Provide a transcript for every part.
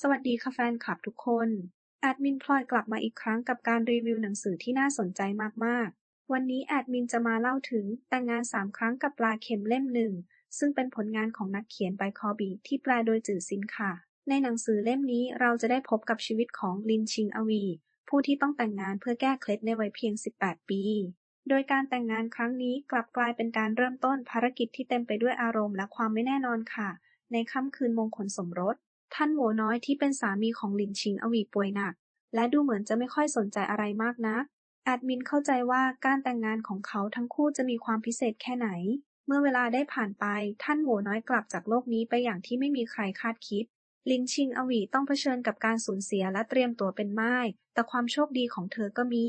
สวัสดีค่ะแฟนคลับทุกคน แอดมินพลอยกลับมาอีกครั้งกับการรีวิวหนังสือที่น่าสนใจมากๆ วันนี้แอดมินจะมาเล่าถึงแต่งงานสามครั้งกับปลาเค็มเล่มหนึ่ง ซึ่งเป็นผลงานของนักเขียนไบคอบีที่แปลโดยจื่อซินค่ะ ในหนังสือเล่มนี้เราจะได้พบกับชีวิตของลินชิงอวี ผู้ที่ต้องแต่งงานเพื่อแก้เคล็ดในวัยเพียง 18 ปี โดยการแต่งงานครั้งนี้กลับกลายเป็นการเริ่มต้นภารกิจที่เต็มไปด้วยอารมณ์และความไม่แน่นอนค่ะ ในค่ำคืนมงคลสมรส ท่านโหวน้อยที่เป็นสามีของหลินชิงอวีป่วยหนัก และดูเหมือนจะไม่ค่อยสนใจอะไรมากนัก แอดมินเข้าใจว่าการแต่งงานของเขาทั้งคู่จะมีความพิเศษแค่ไหน เมื่อเวลาได้ผ่านไป ท่านโหวน้อยกลับจากโลกนี้ไปอย่างที่ไม่มีใครคาดคิดลินชิงอวีต้องเผชิญกับการสูญเสียและเตรียมตัวเป็นม่ายแต่ความโชคดีของเธอก็มี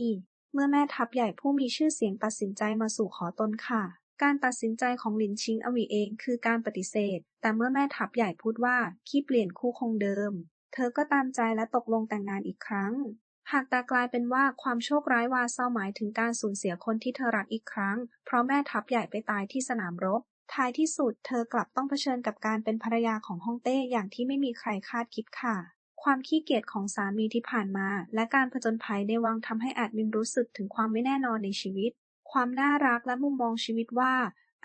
เมื่อแม่ทัพใหญ่ผู้มีชื่อเสียงตัดสินใจมาสู่ขอตนค่ะ การตัดสินใจของหลินชิงอวีเองคือการปฏิเสธ แต่เมื่อแม่ทัพใหญ่พูดว่าขี้เปลี่ยนคู่คงเดิม เธอก็ตามใจและตกลงแต่งงานอีกครั้ง หากแต่กลายเป็นว่าความโชคร้ายวาเศร้าหมายถึงการสูญเสียคนที่เธอรักอีกครั้ง เพราะแม่ทัพใหญ่ไปตายที่สนามรบ ท้ายที่สุดเธอกลับต้องเผชิญกับการเป็นภรรยาของฮ่องเต้อย่างที่ไม่มีใครคาดคิดค่ะ ความขี้เกียจของสามีที่ผ่านมา และการผจญภัยในวังทำให้อาจมินรู้สึกถึงความไม่แน่นอนในชีวิต ความน่ารักและมุมมองชีวิตว่า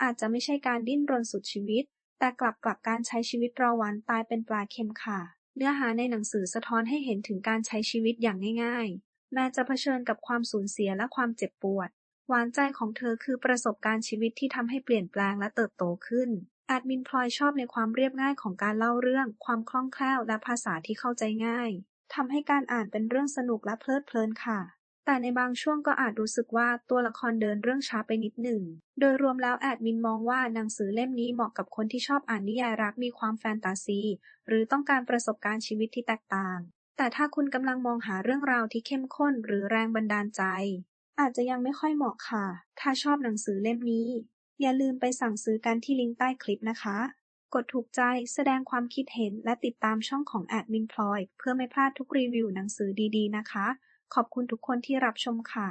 อาจจะไม่ใช่การดิ้นรนสุดชีวิต แต่กลับกลับการใช้ชีวิตรอวันตายเป็นปลาเค็มค่ะ เนื้อหาในหนังสือสะท้อนให้เห็นถึงการใช้ชีวิตอย่างง่ายๆ แม้จะเผชิญกับความสูญเสียและความเจ็บปวด หวานใจของเธอคือประสบการณ์ชีวิตที่ทำให้เปลี่ยนแปลงและเติบโตขึ้นแอดมินพลอยชอบในความเรียบง่ายของการเล่าเรื่อง ความคล่องแคล่วและภาษาที่เข้าใจง่ายทำให้การอ่านเป็นเรื่องสนุกและเพลิดเพลินค่ะ แต่ในบางช่วงก็อาจรู้สึกว่าตัวละครเดินเรื่องช้าไปนิดหนึ่ง โดยรวมแล้วแอดมินมองว่าหนังสือเล่มนี้เหมาะกับคนที่ชอบอ่านนิยายรักมีความแฟนตาซี หรือต้องการประสบการณ์ชีวิตที่แตกต่าง แต่ถ้าคุณกำลังมองหาเรื่องราวที่เข้มข้นหรือแรงบันดาลใจ อาจจะยังไม่ค่อยเหมาะค่ะ ถ้าชอบหนังสือเล่มนี้ อย่าลืมไปสั่งซื้อกันที่ลิงก์ใต้คลิปนะคะ กดถูกใจแสดงความคิดเห็นและติดตามช่องของแอดมินพลอยเพื่อไม่พลาดทุกรีวิวหนังสือดีๆ นะคะ ขอบคุณทุกคนที่รับชมค่ะ